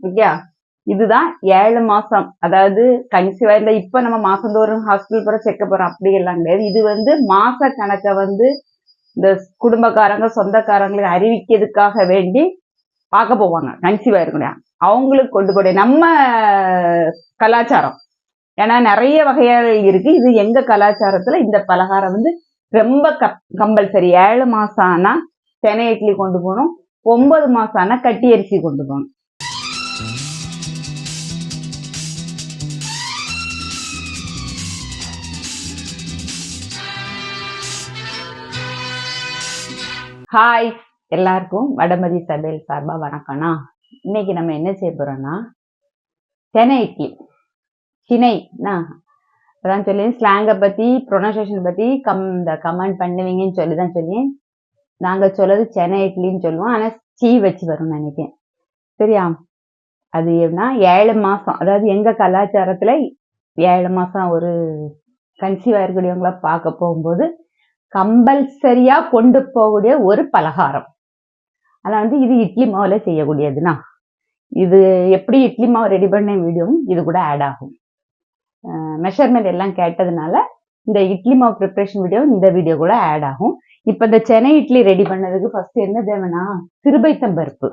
இல்லையா? இதுதான் ஏழு மாசம். அதாவது கன்சீவ் ஆயிருந்தா இப்ப நம்ம மாசந்தோறும் ஹாஸ்பிட்டல் போற செக்கப் போறோம். அப்படி எல்லாம் கிடையாது. இது வந்து மாச கணக்க வந்து இந்த குடும்பக்காரங்க சொந்தக்காரங்களுக்கு அறிவிக்கிறதுக்காக வேண்டி பார்க்க போவாங்க. கன்சீவ் ஆயிருக்கணும் அவங்களுக்கு கொண்டு போய் நம்ம கலாச்சாரம். ஏன்னா நிறைய வகைகள் இருக்கு. இது எங்க கலாச்சாரத்துல இந்த பலகாரம் வந்து ரொம்ப கம்பல்சரி ஏழு மாசம் ஆனா தென இட்லி கொண்டு போகணும். ஒன்பது மாசம் ஆனா கட்டி அரிசி கொண்டு போகணும். ஹாய் எல்லாருக்கும் வடமதி சபையில் சார்பா வணக்கம்ண்ணா இன்னைக்கு நம்ம என்ன செய்ய போறோம்னா தெனை இட்லி சினைண்ணா அதான் சொல்லி ஸ்லாங்கை பத்தி ப்ரொனன்சியேஷன் பத்தி கம் இந்த கமெண்ட் பண்ணுவீங்கன்னு சொல்லி தான் சொல்லி நாங்க சொல்றது சென்னை இட்லின்னு சொல்லுவோம். ஆனா சீ வச்சு வரும் நினைக்கிறேன். சரியா? அது எப்படின்னா ஏழு மாசம் அதாவது எங்க கலாச்சாரத்துல ஏழு மாசம் ஒரு கன்சீவ் ஆயிருக்கூடியவங்கள பார்க்க போகும்போது கம்பல்சரியா கொண்டு போகக்கூடிய ஒரு பலகாரம். ஆனா வந்து இது இட்லி மாவுல செய்யக்கூடியதுனா இது எப்படி இட்லி மாவு ரெடி பண்ண வீடியோவும் இது கூட ஆட் ஆகும். மெஷர்மெண்ட் எல்லாம் கேட்டதுனால இந்த இட்லி மாவு ப்ரிப்பரேஷன் வீடியோ இந்த வீடியோ கூட ஆட் ஆகும். இப்போ இந்த சென்னை இட்லி ரெடி பண்ணதுக்கு ஃபர்ஸ்ட் என்ன தேவைன்னா சிறுபைத்தம் பருப்பு.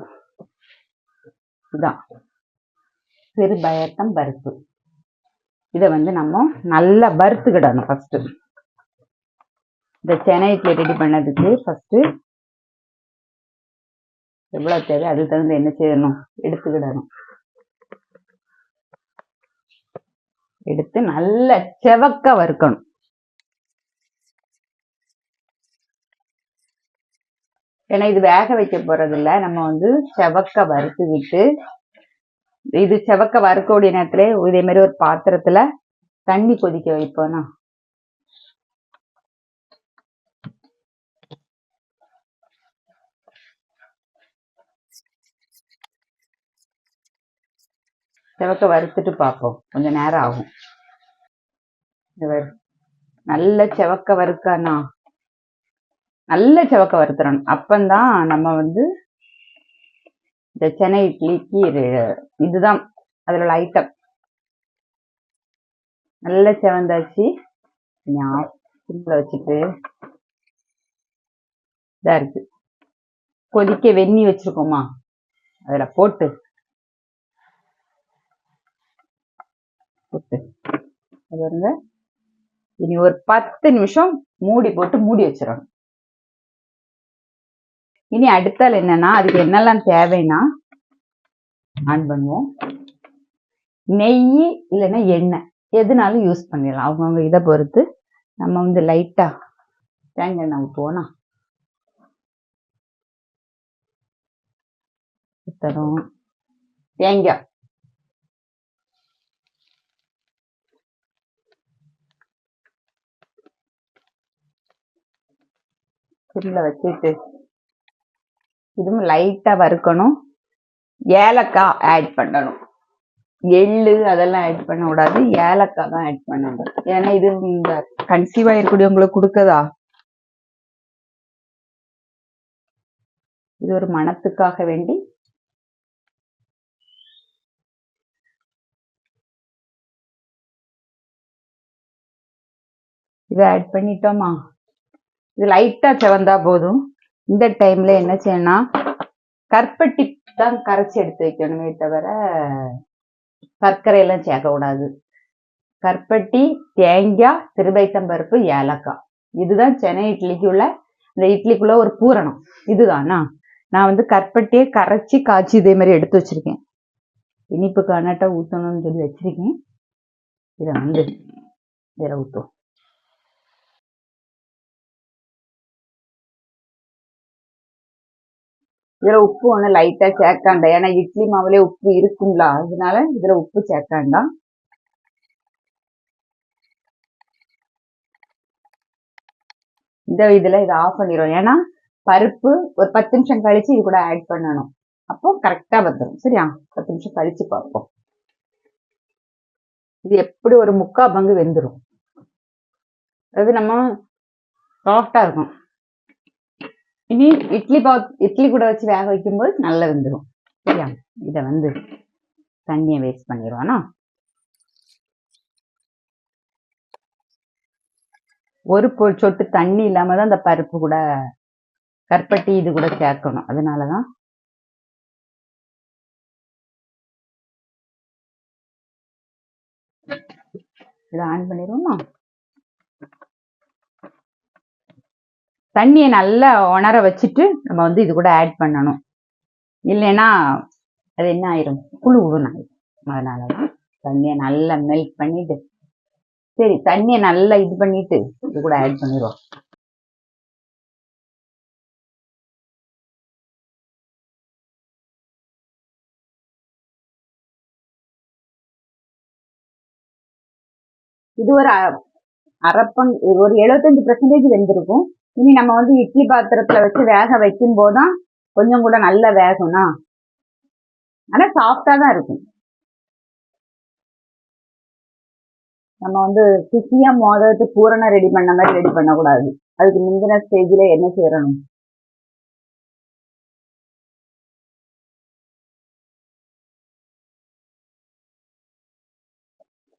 இதான். சிறுபயத்தம் பருப்பு. இதை வந்து நம்ம நல்லா வறுத்துக்கிடணும் ஃபர்ஸ்ட் இந்த சென இட்லி ரெடி பண்ணதுக்கு ஃபஸ்ட்டு எவ்வளவு தேவை? அதுக்கு தகுந்த என்ன செய்யணும்? எடுத்துக்கிடணும். எடுத்து நல்ல செவக்க வறுக்கணும். ஏன்னா இது வேக வைக்க போறதில்ல. நம்ம வந்து செவக்க வறுத்து விட்டு இது செவக்க வறுக்கக்கூடிய நேரத்துல இதே மாதிரி ஒரு பாத்திரத்துல தண்ணி கொதிக்க வைப்போம்னா செவக்க வறுத்துட்டு பார்ப்போம் கொஞ்சம் நேரம் ஆகும். நல்ல செவக்க வறுக்கானா நல்ல செவக்க வறுத்துறணும். அப்பந்தான் நம்ம வந்து இந்த சென்னை இட்லிக்கு இதுதான் அதுல உள்ள ஐட்டம் நல்ல செவந்தாச்சு சிம்மில் வச்சுட்டு இதா இருக்கு. கொதிக்க வெந்நி வச்சுருக்கோமா? அதுல போட்டு போட்டு. அது வந்து இனி ஒரு பத்து நிமிஷம் மூடி போட்டு மூடி வச்சிடணும் இனி அடுத்தால் என்னன்னா அதுக்கு என்னெல்லாம் தேவைன்னா ஆன் பண்ணுவோம். நெய் இல்லைன்னா எண்ணெய். எதுனாலும் யூஸ் பண்ணிடலாம். அவங்கவுங்க இதை பொறுத்து நம்ம வந்து லைட்டா தேங்காய் எண்ணெய் ஊற்றுவோம்னா ஊற்றணும் தேங்காய். சிம்ல வச்சுட்டு. இதுவும் லைட்டாக வறுக்கணும். ஏலக்காய் ஆட் பண்ணணும். எள்ளு அதெல்லாம் ஆட் பண்ணக்கூடாது. ஏலக்காய் தான் ஆட் பண்ணணும். ஏன்னா இது இந்த கன்சீவ் ஆயிருக்கூடியவங்களுக்கு கொடுக்கதா? இது ஒரு மனத்துக்காக வேண்டி. இதை ஆட் பண்ணிட்டோமா? இது லைட்டாக செவந்தா போதும். இந்த டைமில் என்ன செய்யணும்னா கற்பட்டி தான் கரைச்சி எடுத்து வைக்கணுமே தவிர சர்க்கரையெல்லாம் சேர்க்கக்கூடாது கற்பட்டி தேங்காய் சிறுபைத்தம்பருப்பு ஏலக்காய். இதுதான் சென்னை இட்லிக்கு உள்ள இந்த இட்லிக்குள்ள ஒரு பூரணம். இதுதானா? நான் வந்து கற்பட்டியே கரைச்சி காய்ச்சி இதே மாதிரி எடுத்து வச்சிருக்கேன். இனிப்பு காணாட்டா ஊற்றணும்னு சொல்லி வச்சிருக்கேன். இதை வந்து இதில் ஊற்றுவோம் இதில் உப்பு ஒன்று லைட்டாக சேர்க்காண்டா. ஏன்னா இட்லி மாவுலே உப்பு இருக்குங்களா அதனால இதில் உப்பு சேர்க்காண்டா. இந்த இதில் இதை ஆஃப் பண்ணிடும் ஏன்னா பருப்பு ஒரு பத்து நிமிஷம் கழிச்சு இது கூட ஆட் பண்ணணும். அப்போ கரெக்டாக வந்துடும் சரியா? பத்து நிமிஷம் கழிச்சு பார்ப்போம். இது எப்படி ஒரு முக்கால் பங்கு வெந்துடும் அதாவது நம்ம சாஃப்டாக இருக்கும் இனி இட்லி பாத் இட்லி கூட வச்சு வேக வைக்கும்போது நல்லா வெந்துடும் சரியா? இதை வந்து தண்ணியை வேஸ்ட் பண்ணிடுவானா ஒரு பொ- சொட்டு தண்ணி இல்லாம தான் அந்த பருப்பு கூட கற்பட்டி இது கூட சேர்க்கணும். அதனாலதான் இதை ஆன் பண்ணிடுவோமா? தண்ணியை நல்லா உணர வச்சுட்டு நம்ம வந்து இது கூட ஆட் பண்ணணும். இல்லைன்னா அது என்ன ஆயிரும்? குழு குழுன்னு அதனால தான் தண்ணியை நல்லா மெல்ட் பண்ணிட்டு சரி தண்ணியை நல்லா இது பண்ணிட்டு இது கூட ஆட் பண்ணிடுவோம். இது ஒரு அ- ஒரு எழுபத்தஞ்சு பர்சன்டேஜ் வெந்திருக்கும். இனி நம்ம வந்து இட்லி பாத்திரத்துல வச்சு வேக வைக்கும் போதுதான் கொஞ்சம் கூட நல்லா வேகம்னா? ஆனா சாஃப்டா தான் இருக்கும். நம்ம வந்து குசியா மோதத்து பூரணம் ரெடி பண்ண மாதிரி ரெடி பண்ணக்கூடாது. அதுக்கு முந்தின ஸ்டேஜ்ல என்ன செய்யறணும்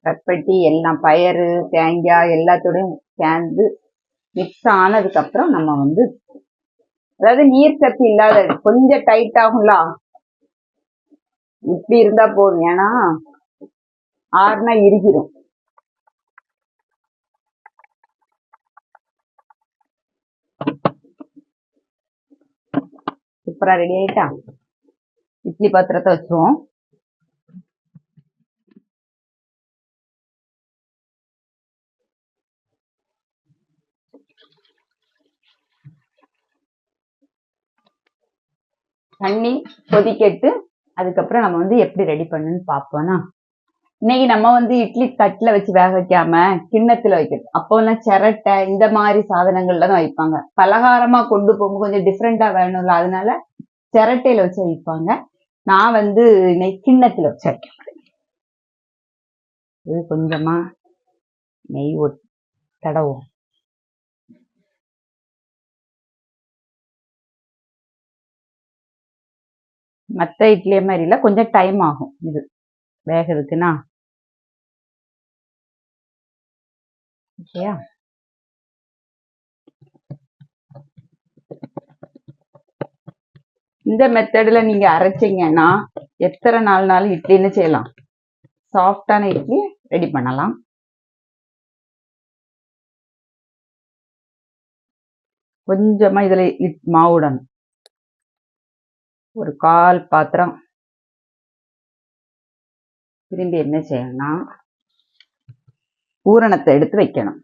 கற்பட்டி எல்லாம் பயறு தேங்காய் எல்லாத்தோடையும் சேர்ந்து மிக்ஸ் ஆனதுக்கு அப்புறம் நம்ம வந்து அதாவது நீர் சத்து இல்லாத கொஞ்சம் டைட் ஆகும்ல? இப்படி இருந்தா போதும். ஏன்னா ஆறுனா இறுகிடும் சூப்பரா ரெடி ஆயிட்டா? இட்லி பாத்திரத்தை வச்சிருவோம். தண்ணி கொதிக்கட்டு. அதுக்கப்புறம் நம்ம வந்து எப்படி ரெடி பண்ணுன்னு பார்ப்போம்னா இன்னைக்கு நம்ம வந்து இட்லி தட்டில் வச்சு வேக வைக்காம கிண்ணத்துல வைக்கணும். அப்போல்லாம் சிரட்டை இந்த மாதிரி சாதனங்கள்ல தான் வைப்பாங்க. பலகாரமா கொண்டு போகும்போது கொஞ்சம் டிஃப்ரெண்டா வேணும்ல அதனால சிரட்டையில வச்சு வைப்பாங்க. நான் வந்து இன்னைக்கு கிண்ணத்துல வச்சு வைக்க இது கொஞ்சமா நெய் ஒட் தடவும் மத்த இட்லி மாதிரி இல்ல கொஞ்சம் டைம் ஆகும் இது. வேகிறதுக்குன்னா. ஓகேயா? இந்த மெத்தட்ல நீங்க அரைச்சீங்கன்னா எத்தனை நாள் நாள் இட்லின்னு செய்யலாம். சாஃப்டான இட்லி ரெடி பண்ணலாம். கொஞ்சமா இதில் இட் மாவுடணும் ஒரு கால் பாத்திரம். திரும்பி என்ன செய்யணும்னா பூரணத்தை எடுத்து வைக்கணும்.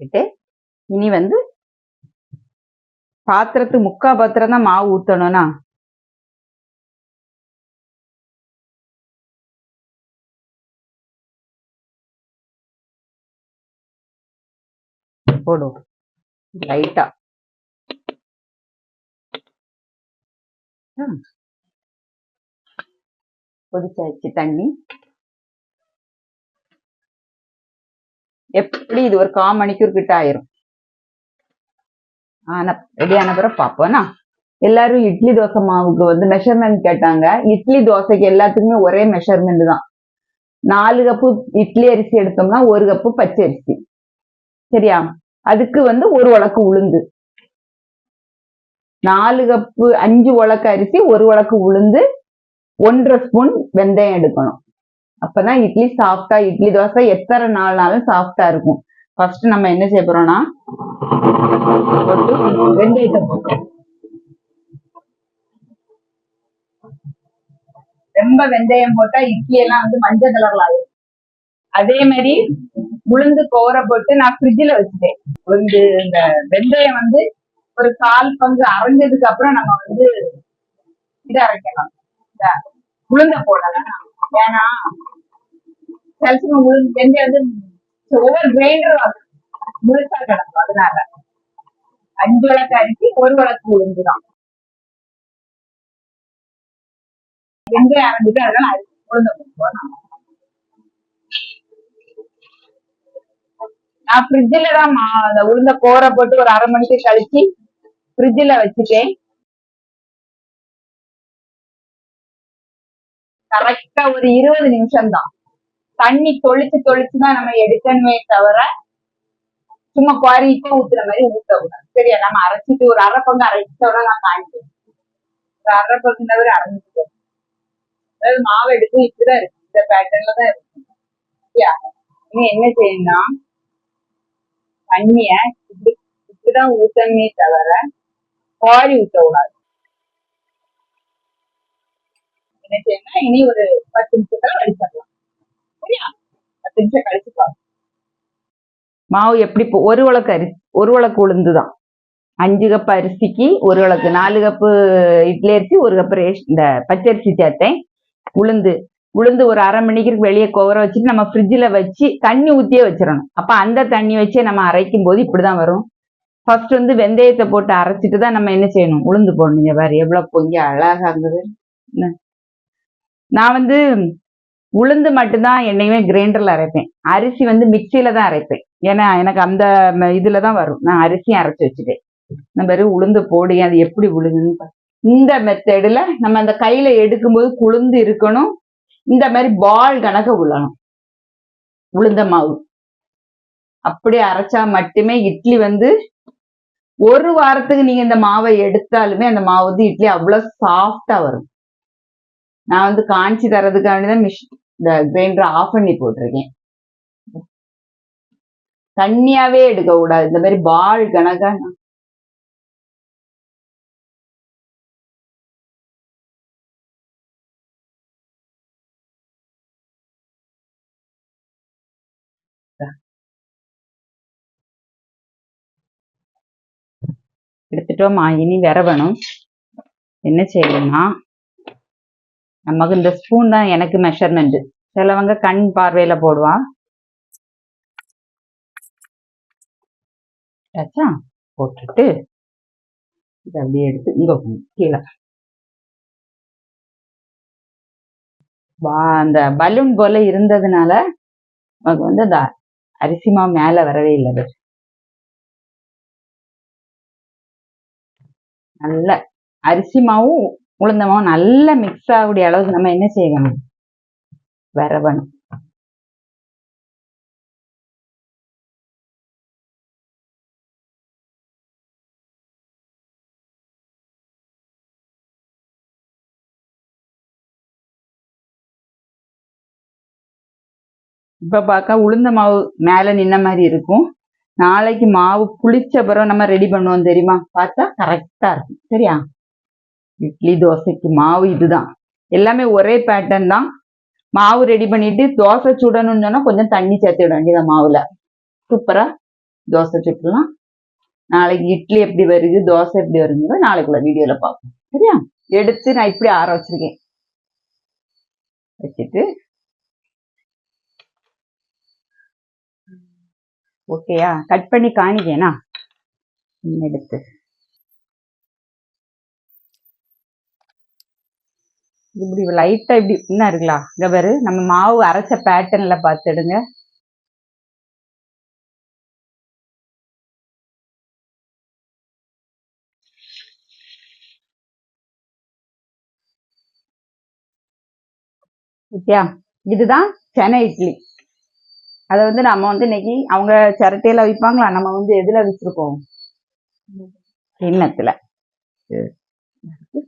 விட்டு இனி வந்து பாத்திரத்து முக்கா பாத்திரம் தான் மாவு ஊத்தணும்னா போடும். லைட்டா கொதிச்சாச்சு தண்ணி. எப்படி இது ஒரு கால் மணிக்கூர் கிட்ட ஆயிரும். ஆனா ரெடி ஆன பிறகு பார்ப்போம்னா எல்லாரும் இட்லி தோசை மாவுக்கு வந்து மெஷர்மெண்ட் கேட்டாங்க. இட்லி தோசைக்கு எல்லாத்துக்குமே ஒரே மெஷர்மெண்ட் தான். நாலு கப்பு இட்லி அரிசி எடுத்தோம்னா ஒரு கப்பு பச்சை அரிசி சரியா? அதுக்கு வந்து ஒரு உலக்கு உளுந்து. நாலு கப்பு அஞ்சு உலக்கு அரிசி ஒரு உலக்கு உளுந்து ஒன்றரை ஸ்பூன் வெந்தயம் எடுக்கணும். அப்பதான் இட்லி சாஃப்டா இட்லி தோசை எத்தனை நாள்னாலும் சாஃப்டா இருக்கும். ஃபர்ஸ்ட் நம்ம என்ன செய்ய போறோம்னா வெந்தயத்தை போட்டோம் ரொம்ப வெந்தயம் போட்டா இட்லி எல்லாம் வந்து மஞ்சள் கலர்ல ஆயிடும் அதே மாதிரி உளுந்து கோர போட்டு நான் ஃப்ரிட்ஜில் வச்சுட்டேன். உளுந்து இந்த வெந்தயம் வந்து ஒரு கால் பங்கு அரைஞ்சதுக்கு அப்புறம் நம்ம வந்து இதை அரைக்கலாம். இந்த உளுந்த போடலாம் ஏன்னா சில உளுந்து வெந்தயம் வந்து ஒவ்வொரு கிரைண்டரும் முழுசா கிடக்கும். அதனால அஞ்சு விளக்கு அரிசி ஒரு வழக்கு உளுந்து தான். வெந்தயம் அரைஞ்சிட்டு அதனால அரிசி உளுந்த போட்டுருவோம் நான் ஃப்ரிட்ஜில் தான் மா- அந்த உளுந்த கோர போட்டு ஒரு அரை மணிக்கு கழிச்சு ஃப்ரிட்ஜில் வச்சுட்டேன். கரெக்டா ஒரு இருபது நிமிஷம் தான் தண்ணி தொளிச்சு தொளிச்சு தான் நம்ம எடுக்கணுமே தவிர சும்மா குவாரி ஊத்துற மாதிரி ஊத்தக்கூடாது. சரியா? நம்ம அரைச்சிட்டு ஒரு அரை பங்கு அரைச்சோட நான் காணிக்கிறேன் ஒரு அரை பங்கு தவிர அரைச்சிட்டோம் அதாவது மாவு எடுக்கும் இப்படிதான் இருக்கு. இந்த பேட்டர்ன்ல தான் இருக்கு. சரியா? இனி என்ன செய்யணும்னா தண்ணிய இப்படி இப்படிதான் ஊத்தணுமே தவிர குவாரி ஊத்தக்கூடாது என்ன செய்யணும் இனி ஒரு பத்து நிமிஷத்துல வடிச்சிடலாம். சரியா? பத்து நிமிஷம் கழிச்சு பாருங்க. மாவு எப்படி ஒரு உலக்கு அரிசி ஒரு உலக்கு உளுந்து தான் அஞ்சு கப் அரிசிக்கு ஒரு உலக்கு நாலு கப்பு இட்லி அரிசி ஒரு கப்பு ரேஷ் இந்த பச்சரிசி சேர்த்தேன். உளுந்து உளுந்து ஒரு அரை மணிக்கு வெளியே குவர வச்சுட்டு நம்ம ஃப்ரிட்ஜில் வச்சு தண்ணி ஊற்றியே வச்சிடணும். அப்போ அந்த தண்ணி வச்சே நம்ம அரைக்கும் போது இப்படிதான் வரும். ஃபர்ஸ்ட் வந்து வெந்தயத்தை போட்டு அரைச்சிட்டு தான் நம்ம என்ன செய்யணும்? உளுந்து போடணுங்க வேறு பாரு எவ்வளோ பொங்கி அழகா இருந்தது. நான் வந்து உளுந்து மட்டும்தான் என்னையுமே கிரைண்டர்ல அரைப்பேன். அரிசி வந்து மிக்சியில் தான் அரைப்பேன். ஏன்னா எனக்கு அந்த இதில் தான் வரும். நான் அரிசியும் அரைச்சு வச்சுட்டேன் நம்ம வெறும் உளுந்து போடுங்க. அது எப்படி உளுந்துன்னு இந்த மெத்தடில் நம்ம அந்த கையில் எடுக்கும்போது குளுந்து இருக்கணும். இந்த மாதிரி பால் கணக்க உள்ளணும் உளுந்த மாவு. அப்படியே அரைச்சா மட்டுமே இட்லி வந்து ஒரு வாரத்துக்கு நீங்க இந்த மாவை எடுத்தாலுமே அந்த மாவு வந்து இட்லி அவ்வளவு சாஃப்டா வரும். நான் வந்து காஞ்சி தரதுக்காண்டி தான் மிஷ் இந்த கிரைண்டர் ஆஃப் பண்ணி போட்டிருக்கேன். தண்ணியாவே எடுக்க கூடாது இந்த மாதிரி பால் கணக்கா எடுத்துட்டோமா. இனி விரவணும். வேணும் என்ன செய்யணும்னா நமக்கு இந்த ஸ்பூன் தான் எனக்கு மெஷர்மெண்ட் சிலவங்க கண் பார்வையில போடுவா. டச்சா போட்டுட்டு இதை அப்படியே எடுத்து இங்க கீழே. வா- அந்த பலூன் போல இருந்ததுனால நமக்கு வந்து அந்த அரிசிமா மேல வரவே இல்லை. நல்ல அரிசி மாவும் உளுந்த மாவும் நல்லா மிக்ஸ் ஆகக்கூடிய அளவுக்கு நம்ம என்ன செய்யணும்? வரவணும் இப்ப பார்க்க உளுந்த மாவு மேல நின்ன மாதிரி இருக்கும். நாளைக்கு மாவு புளிச்ச பிறகு நம்ம ரெடி பண்ணுவோம் தெரியுமா? பார்த்தா கரெக்டா இருக்கும் சரியா? இட்லி தோசைக்கு மாவு இதுதான். எல்லாமே ஒரே பேட்டர்ன் தான். மாவு ரெடி பண்ணிட்டு தோசை சுடணும்னு சொன்னா கொஞ்சம் தண்ணி சேர்த்து விட வேண்டியது மாவுல. சூப்பரா தோசை சுட்டலாம் நாளைக்கு இட்லி எப்படி வருது தோசை எப்படி வருதுன்னு நாளைக்குள்ள வீடியோல பார்ப்போம். சரியா? எடுத்து நான் இப்படி ஆற வச்சிருக்கேன். வச்சுட்டு ஓகேயா கட் பண்ணி காணிக்கேனா? எடுத்து. இப்படி லைட்டா இப்படி என்ன இருக்கலாம் இங்க பாரு நம்ம மாவு அரைச்ச பேட்டர்ன்ல பார்த்துடுங்க. ஓகேயா இதுதான் சென்னை இட்லி. அதை வந்து நம்ம வந்து இன்னைக்கு அவங்க சிரட்டையில விற்பாங்களா நம்ம வந்து எதுல வச்சிருக்கோம் கிண்ணத்துல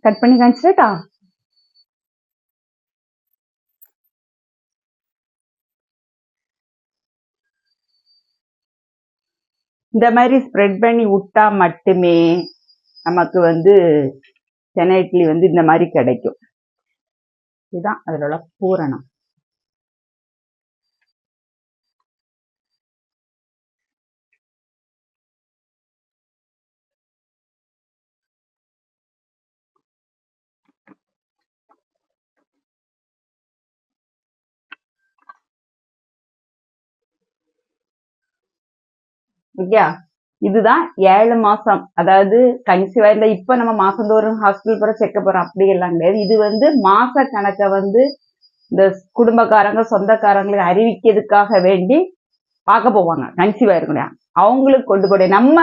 கட் பண்ணி காமிச்சிட்டா இந்த மாதிரி ஸ்ப்ரெட் பண்ணி விட்டா மட்டுமே நமக்கு வந்து சென்னை இட்லி வந்து இந்த மாதிரி கிடைக்கும். இதுதான் அதில் உள்ள பூரணம். ஓகே இதுதான் ஏழு மாசம். அதாவது கன்சீவா இல்ல இப்ப நம்ம மாசந்தோறும் ஹாஸ்பிட்டல் போற செக்கப் போறோம். அப்படி எல்லாம் கிடையாது. இது வந்து மாச கணக்கை வந்து இந்த குடும்பக்காரங்க சொந்தக்காரங்களுக்கு அறிவிக்கிறதுக்காக வேண்டி பார்க்க போவாங்க. கன்சீவா ஆயிருக்கணும் அவங்களுக்கு கொண்டு போய் நம்ம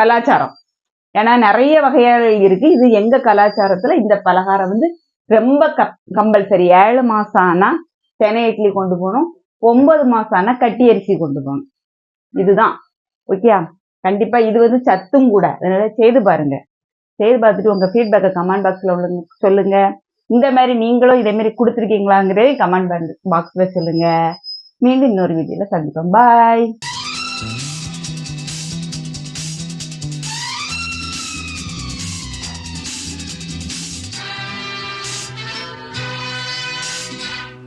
கலாச்சாரம். ஏன்னா நிறைய வகையாக இருக்கு. இது எங்க கலாச்சாரத்துல இந்த பலகாரம் வந்து ரொம்ப கம்பல்சரி ஏழு மாசம் ஆனா தென இட்லி கொண்டு போகணும். ஒன்பது மாசம் ஆனா கட்டி அரிசி கொண்டு போகணும். இதுதான். ஓகே கண்டிப்பா இது வந்து சத்தும் கூட. அதனால செய்து பாருங்க. செய்து பார்த்துட்டு உங்க ஃபீட்பேக்கை கமெண்ட் பாக்ஸ்ல உள்ள சொல்லுங்க. இந்த மாதிரி நீங்களும் இதே மாதிரி கொடுத்துருக்கீங்களாங்கிறதே கமெண்ட் பாக்ஸ்ல சொல்லுங்க. மீண்டும் இன்னொரு வீடியோல சந்திப்போம். பாய்